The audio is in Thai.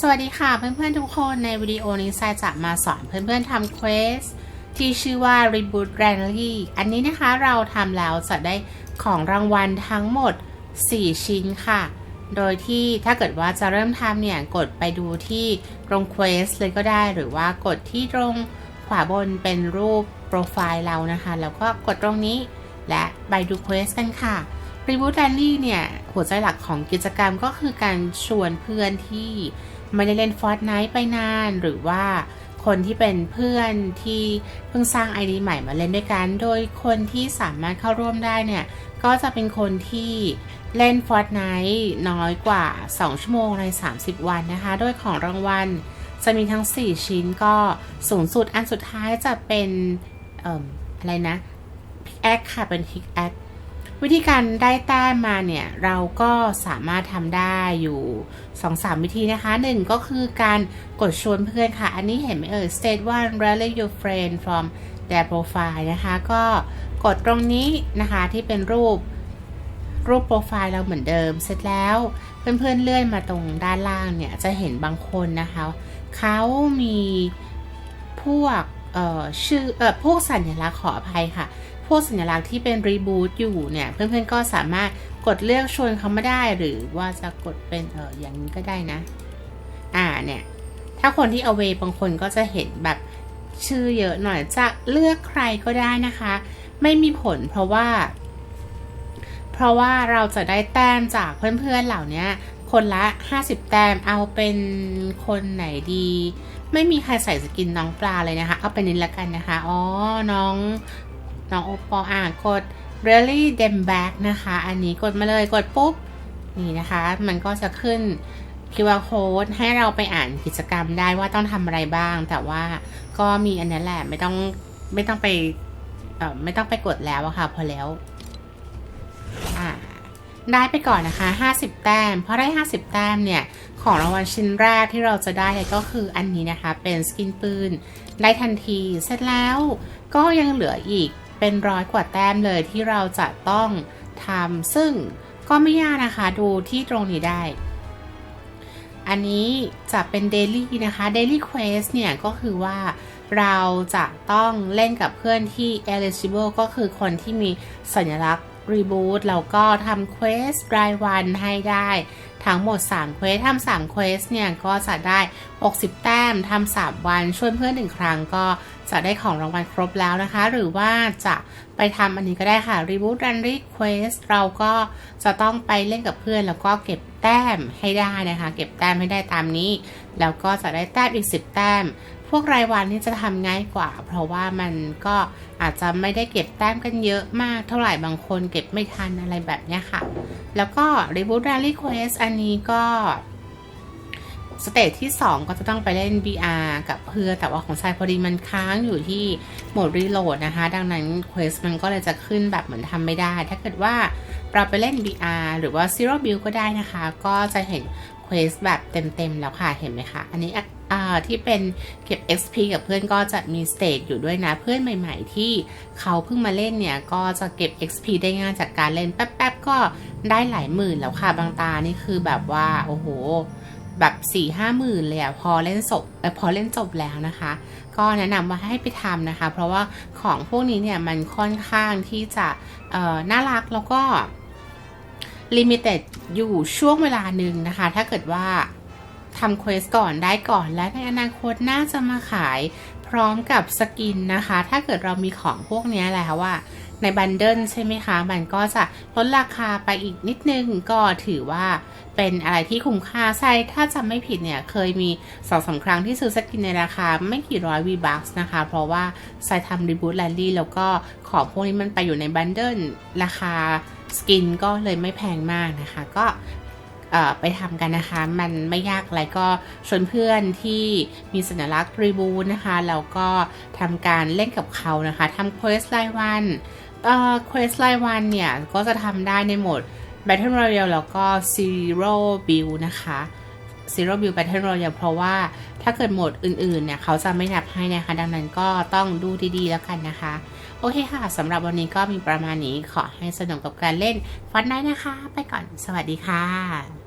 สวัสดีค่ะเพื่อนๆทุกคนในวิดีโอนี้ทรายจะมาสอนเพื่อนๆทำเควสที่ชื่อว่า Reboot Rally อันนี้นะคะเราทำแล้วจะได้ของรางวัลทั้งหมด 4 ชิ้นค่ะ โดยที่ถ้าเกิดว่าจะเริ่มทำเนี่ย กดไปดูที่ตรงเควสเลยก็ได้หรือว่ากดที่ตรงขวาบนเป็นรูปโปรไฟล์เรานะคะ แล้วก็กดตรงนี้และไปดูเควสกันค่ะ Reboot Rally เนี่ย หัวใจหลักของกิจกรรมก็คือการชวนเพื่อนที่ ไม่ได้เล่น Fortnite ไปนาน หรือว่าคนที่เป็นเพื่อนที่เพิ่งสร้าง ID ใหม่มาเล่นด้วยกัน โดยคนที่สามารถเข้าร่วมได้เนี่ย ก็จะเป็นคนที่เล่น Fortnite น้อยกว่า 2 ชั่วโมงใน 30 วันนะคะ โดยของรางวัลจะมีทั้ง 4 ชิ้นก็สูงสุดอันสุดท้ายจะเป็นอออะไรนะพิกแอคค่ะเป็นพิกแอค วิธีการได้แต้มมาเนี่ยเราก็สามารถทำได้อยู่ 2-3 วิธีนะคะ1ก็คือการกดชวนเพื่อนค่ะ อันนี้เห็นไหมเอ่ย state one rally your friend from their profile นะคะ ก็กดตรงนี้นะคะที่เป็นรูปรูปโปรไฟล์เราเหมือนเดิม เสร็จแล้วเพื่อนๆเลื่อนมาตรงด้านล่างเนี่ยจะเห็นบางคนนะคะเขามีพวกเอ่อชื่อเอ่อพวกสัญลักษณ์ขออภัยค่ะ วกสัญลักษณ์ที่เป็นรีบูตอยู่เนี่ย เพื่อนๆก็สามารถกดเลือกชวนเขามาได้หรือว่าจะกดเป็นเอออย่างนี้ก็ได้นะ อ่าเนี่ย ถ้าคนที่ away บางคนก็จะเห็นแบบชื่อเยอะหน่อยจะเลือกใครก็ได้นะคะ ไม่มีผลเพราะว่า เพราะว่าเราจะได้แต้มจากเพื่อนๆเหล่านี้คนละ 50 แต้มเอาเป็นคนไหนดี ไม่มีใครใส่สกินน้องปลาเลยนะคะ เอาเป็นนี้ละกันนะคะ อ๋อ น้อง น้องโอปออ่ากด really dem back นะคะ อันนี้กดมาเลยกดปุ๊บ นี่นะคะ มันก็จะขึ้น QR code ให้เราไปอ่านกิจกรรมได้ว่าต้องทำอะไรบ้าง แต่ว่าก็มีอันนั้นแหละไม่ต้องไม่ต้องไปไม่ต้องไปกดแล้วอะค่ะ พอแล้วได้ไปก่อนนะคะ 50 แต้ม เพราะได้ 50 แต้มเนี่ย ของรางวัลชิ้นแรกที่เราจะได้ก็คืออันนี้นะคะ เป็นสกินปืน ได้ทันที เสร็จแล้วก็ยังเหลืออีก เป็นร้อยกว่าแต้มเลยที่เราจะต้องทำซึ่งก็ไม่ยากนะคะดูที่ตรงนี้ได้ อันนี้จะเป็นเดลี่นะคะ Daily Quest เนี่ยก็คือว่าเราจะต้องเล่นกับเพื่อนที่ eligible ก็คือคนที่มีสัญลักษณ์ Reboot แล้วก็ทำ Quest รายวันให้ได้ทั้งหมด3 Quest ทำ3 Quest เนี่ยก็จะได้ 60 แต้มทำ3วันช่วยเพื่อนหนึ่งครั้งก็จะได้ของรางวัลครบแล้วนะคะ หรือว่าจะไปทำอันนี้ก็ได้ค่ะ Reboot Run Request เราก็จะต้องไปเล่นกับเพื่อนแล้วก็เก็บแต้มให้ได้นะคะ เก็บแต้มให้ได้ตามนี้ แล้วก็จะได้แต้มอีก 10 แต้ม พวกรายวันนี่จะทำง่ายกว่า เพราะว่ามันก็อาจจะไม่ได้เก็บแต้มกันเยอะมากเท่าไหร่บางคนเก็บไม่ทันอะไรแบบนี้ค่ะ แล้วก็ Reboot Rally Quest อันนี้ก็สเตจที่ 2 ก็จะต้องไปเล่น VR กับเพื่อแต่ว่าของชายพอดีมันค้างอยู่ที่โหมดรีโหลดนะคะ ดังนั้น Quest มันก็เลยจะขึ้นแบบเหมือนทำไม่ได้ ถ้าเกิดว่าเราไปเล่น VR หรือว่า Zero Build ก็ได้นะคะ ก็จะเห็น Quest แบบเต็มๆแล้วค่ะ เห็นไหมคะ อันนี้ ที่เป็นเก็บ XP กับเพื่อนก็จะมีสเตจอยู่ด้วยนะเพื่อนใหม่ ๆ ที่เขาเพิ่งมาเล่นเนี่ย ก็จะเก็บ XP ได้ง่ายจากการเล่นแป๊บๆก็ได้หลายหมื่นแล้วค่ะบางตานี่คือแบบว่าโอ้โหแบบ4ี่ห้าหมื่นเลยอะพอเล่นจบพอเล่นจบแล้วนะคะ ก็แนะนำว่าให้ไปทำนะคะ เพราะว่าของพวกนี้เนี่ยมันค่อนข้างที่จะน่ารักแล้วก็ลิมิเต็ดอยู่ช่วงเวลาหนึ่งนะคะ ถ้าเกิดว่า ทำเควสก่อนได้ก่อน และในอนาคตน่าจะมาขายพร้อมกับสกินนะคะ ถ้าเกิดเรามีของพวกนี้แล้วว่าในบันเดิลใช่ไหมคะ มันก็จะลดราคาไปอีกนิดนึงก็ถือว่าเป็นอะไรที่คุ้มค่าใช่ ถ้าจำไม่ผิดเนี่ย เคยมีสองสาครั้งที่ซื้อสกินในราคาไม่กี่ร้อยวีบัคนะคะ เพราะว่าใส่ทำรีบูตแลนดี้แล้วก็ของพวกนี้มันไปอยู่ในบันเดิลราคาสกินก็เลยไม่แพงมากนะคะ ก็ ไปทำกันนะคะ มันไม่ยากอะไรก็ชวนเพื่อนที่มีสัญลักษณ์รีบูนะคะแล้วก็ทำการเล่นกับเขานะคะทำเควสรายวันเอ่อเควสรายวันเนี่ย ก็จะทำได้ในโหมด Battle Royale แล้วก็ Zero Build นะคะ Zero Build Battle Royale เพราะว่าถ้าเกิดโหมดอื่นๆเนี่ยเขาจะไม่นับให้นะคะ ดังนั้นก็ต้องดูดีๆแล้วกันนะคะ โอเคค่ะสำหรับวันนี้ก็มีประมาณนี้ขอให้สนุกกับการเล่นฟันได้นะคะ ไปก่อนสวัสดีค่ะ